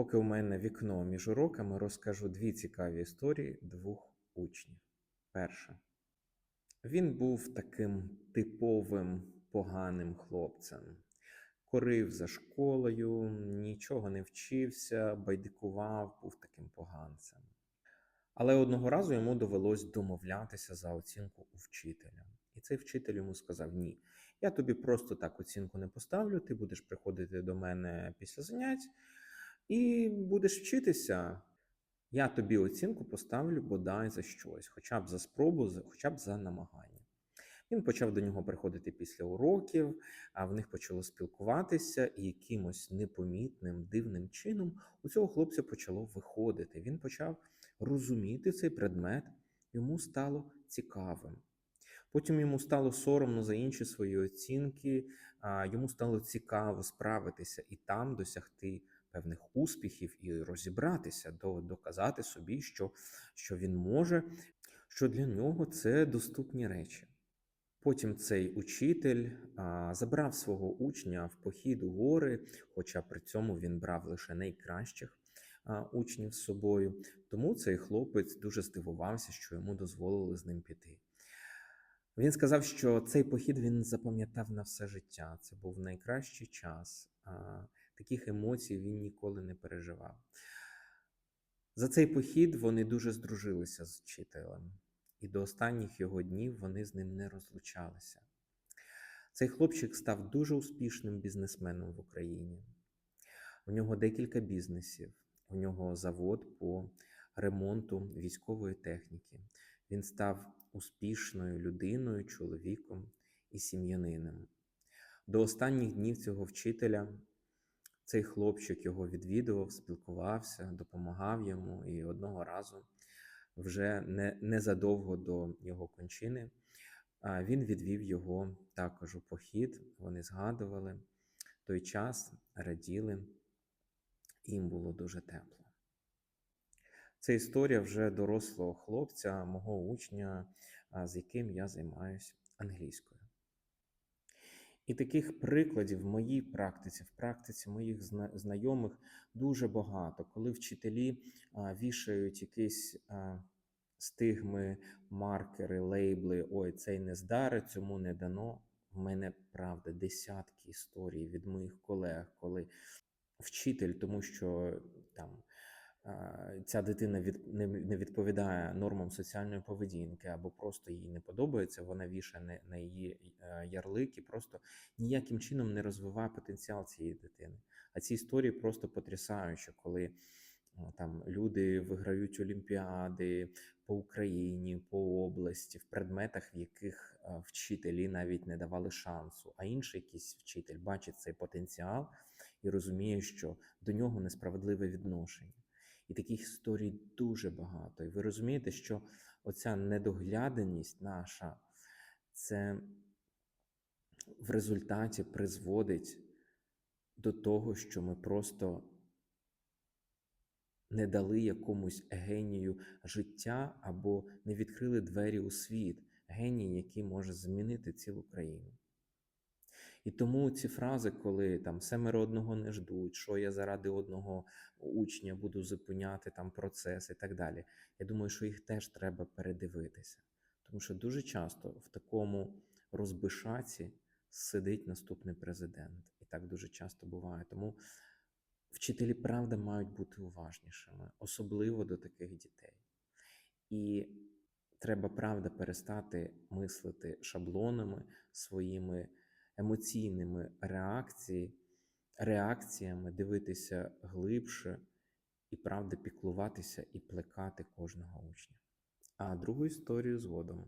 Поки у мене вікно між уроками, розкажу дві цікаві історії двох учнів. Перша. Він був таким типовим поганим хлопцем. Корив за школою, нічого не вчився, байдикував, був таким поганцем. Але одного разу йому довелось домовлятися за оцінку у вчителя. І цей вчитель йому сказав: Ні, я тобі просто так оцінку не поставлю, ти будеш приходити до мене після занять і будеш вчитися. Я тобі оцінку поставлю бодай за щось, хоча б за спробу, хоча б за намагання. Він почав до нього приходити після уроків, а в них почало спілкуватися, і якимось непомітним, дивним чином у цього хлопця почало виходити. Він почав розуміти цей предмет, йому стало цікавим. Потім йому стало соромно за інші свої оцінки, йому стало цікаво справитися і там досягти певних успіхів і розібратися, доказати собі, що, що він може, що для нього це доступні речі. Потім цей учитель а, забрав свого учня в похід у гори, хоча при цьому він брав лише найкращих а, учнів з собою. Тому цей хлопець дуже здивувався, що йому дозволили з ним піти. Він сказав, що цей похід він запам'ятав на все життя. Це був найкращий час. А, таких емоцій він ніколи не переживав. За цей похід вони дуже здружилися з вчителем, і до останніх його днів вони з ним не розлучалися. Цей хлопчик став дуже успішним бізнесменом в Україні. У нього декілька бізнесів, у нього завод по ремонту військової техніки. Він став успішною людиною, чоловіком і сім'янином. До останніх днів цього вчителя цей хлопчик його відвідував, спілкувався, допомагав йому, і одного разу, вже не, незадовго до його кончини, він відвів його також у похід. Вони згадували той час, раділи, їм було дуже тепло. Це історія вже дорослого хлопця, мого учня, з яким я займаюся англійською. І таких прикладів в моїй практиці, в практиці моїх зна- знайомих дуже багато, коли вчителі вішають якісь стигми, маркери, лейбли, ой, цей не здари, цьому не дано. В мене правда десятки історій від моїх колег, коли вчитель, тому що там ця дитина від, не, не відповідає нормам соціальної поведінки, або просто їй не подобається, вона вішає на, на її ярлик і просто ніяким чином не розвиває потенціал цієї дитини. А ці історії просто потрясаючі, коли там люди виграють олімпіади по Україні, по області, в предметах, в яких вчителі навіть не давали шансу, а інший якийсь вчитель бачить цей потенціал і розуміє, що до нього несправедливе відношення. І таких історій дуже багато. І ви розумієте, що оця недогляденість наша це в результаті призводить до того, що ми просто не дали якомусь генію життя або не відкрили двері у світ, геній, який може змінити цілу країну. І тому ці фрази, коли там семеро одного не ждуть, що я заради одного учня буду зупиняти там процес і так далі. Я думаю, що їх теж треба передивитися. Тому що дуже часто в такому розбишаці сидить наступний президент. І так дуже часто буває. Тому вчителі правда мають бути уважнішими, особливо до таких дітей. І треба правда перестати мислити шаблонами своїми емоційними реакції, реакціями, дивитися глибше і правда піклуватися і плекати кожного учня. А другу історію згодом.